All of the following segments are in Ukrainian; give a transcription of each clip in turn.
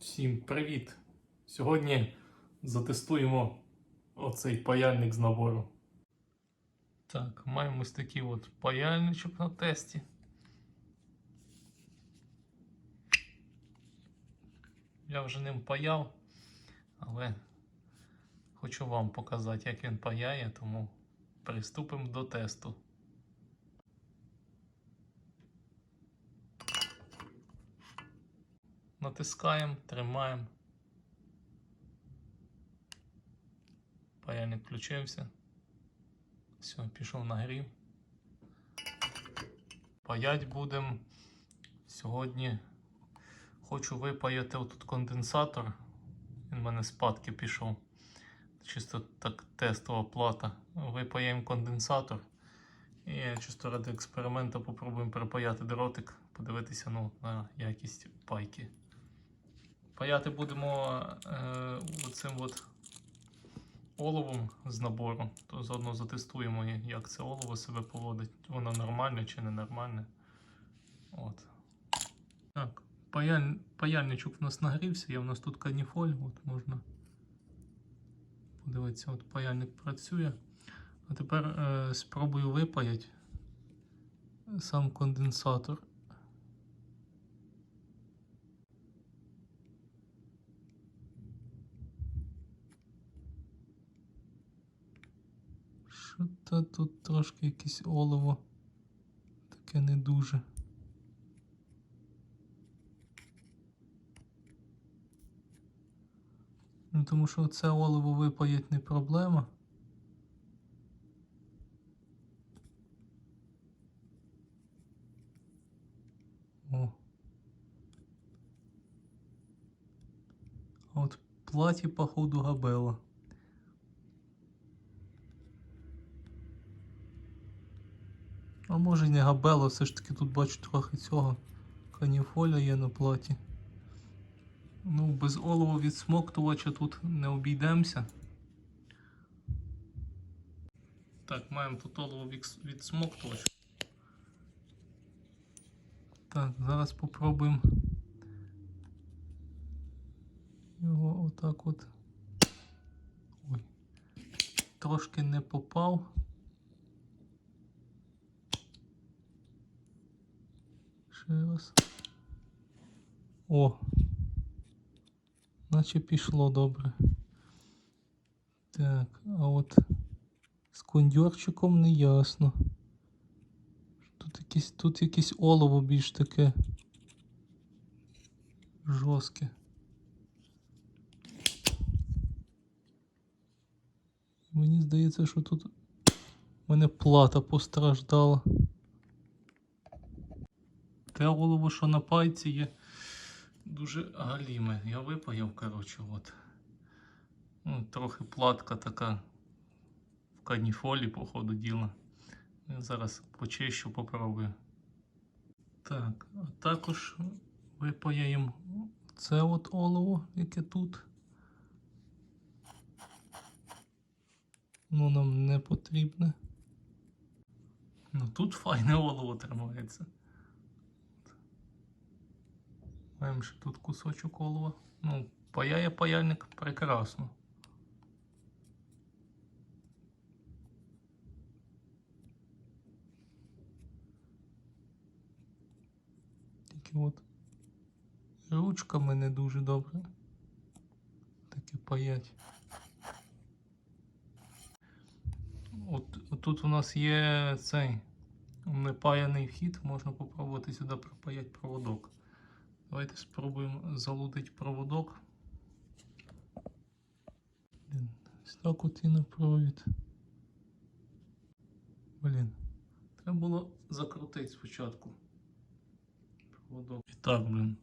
Всім привіт! Сьогодні затестуємо оцей паяльник з набору. Так, маємо ось такий от паяльничок на тесті. Я вже ним паяв, але хочу вам показати, як він паяє, тому приступимо до тесту. Натискаємо, тримаємо. Паяльник включився. Все, пішов нагрів. Паять будемо. Сьогодні хочу випаяти отут конденсатор. Він в мене спадки пішов. Чисто так тестова плата. Випаяємо конденсатор. І чисто ради експерименту попробуємо перепаяти дротик, подивитися ну, на якість пайки. Паяти будемо е, оцим от оловом з набору, то заодно затестуємо, як це олово себе поводить, воно нормальне чи ненормальне. От. Так, паяль, паяльничок у нас нагрівся, є у нас тут каніфоль, от можна подивитися, от паяльник працює. А тепер е, спробую випаяти сам конденсатор. Що то тут трошки якесь олово. Таке не дуже. Ну, тому що це олово випаять не проблема. О. А от платі, походу, габела. А може й не габела, все ж таки тут бачу трохи цього каніфоля є на платі. Ну, без олова відсмоктувача тут не обійдемося. Так, маємо тут олово вікс- відсмоктувач. Так, зараз попробуємо його отак от. Ой. Трошки не попав. Ще раз. О. Наче пішло добре. Так, а от з кондьорчиком не ясно. Тут якесь, тут якесь олово більш таке жорстке. Мені здається, що тут у мене плата постраждала. Те олово, що на пайці є, дуже галіме. Я випаяв, коротше, от. Ну, трохи платка така в каніфолі, по ходу діла. Я зараз почищу, попробую. Так, а також випаяємо це от олово, яке тут. Ну, нам не потрібне. Ну тут файне олово тримається. Маємо ще тут кусочок олова. Ну, паяє паяльник прекрасно. Тільки от ручками не дуже добре. Таке паять. От, тут у нас є цей непаяний вхід, можна попробувати сюди пропаяти проводок. Давайте спробуємо залудити проводок. Ось так на провід. Блін, треба було закрутити спочатку. Проводок. І так, блін.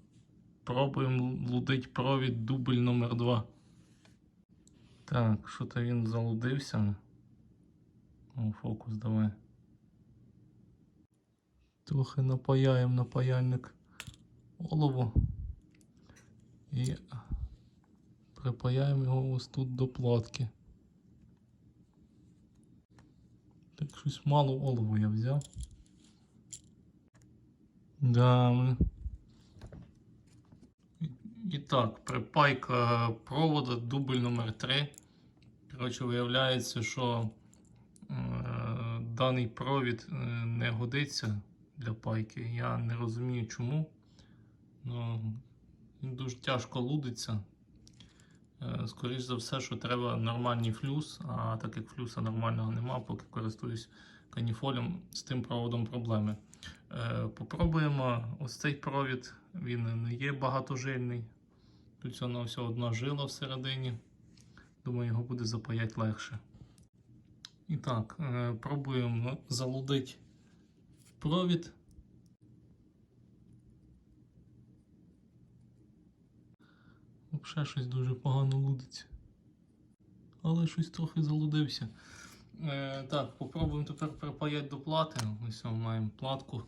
Пробуємо лудити провід дубль номер 2 Так, що то він залудився. О, фокус давай. Трохи напаяємо на паяльник олово і припаяємо його ось тут до платки. Так щось мало олову я взяв. Да, ми- І так, припайка провода, дубль номер 3 Коротше, виявляється, що е, даний провід е, не годиться для пайки. Я не розумію чому. Ну, він дуже тяжко лудиться. Е, Скоріше за все, що треба нормальний флюс, а так як флюса нормального нема, поки користуюсь каніфолем, з тим проводом проблеми. Е, Попробуємо ось цей провід, він не є багатожильний. Тут всього все одна жила всередині. Думаю, його буде запаяти легше. І так, е, пробуємо залудити провід. Взагалі щось дуже погано лудиться. Але щось трохи залудився. Е, так, попробуємо тепер припаяти до плати. Ось маємо платку.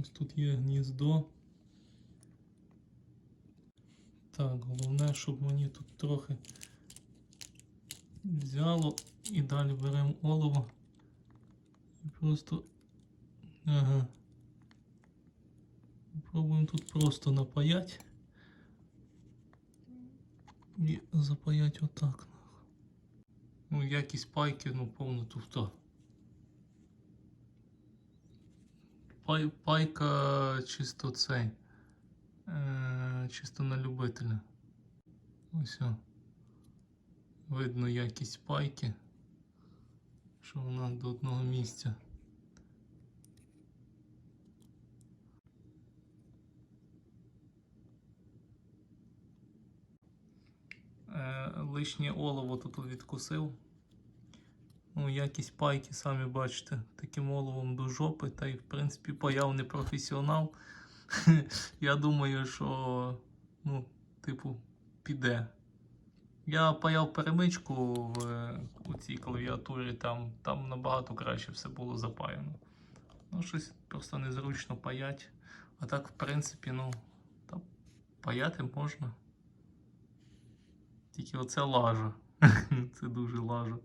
Ось тут є гніздо. Так, головне, щоб мені тут трохи взяло і далі беремо олово. І просто. Ага. Пробуємо тут просто напаять. І запаять отак. Ну, якість пайки, ну, повна туфта. Пай, пайка чисто цей. Е, чисто на любителя. Ось. Видно якість пайки. Що вона до одного місця. Е, лишнє олово тут відкусив. Ну, якість пайки, самі бачите, таким оловом до жопи, та й в принципі паяв не професіонал. Я думаю, що, ну, типу, піде. Я паяв перемичку в у цій клавіатурі, там, там набагато краще все було запаяно. Ну, щось просто незручно паять. А так, в принципі, ну, та паяти можна. Тільки оце лажа. Це дуже лажа.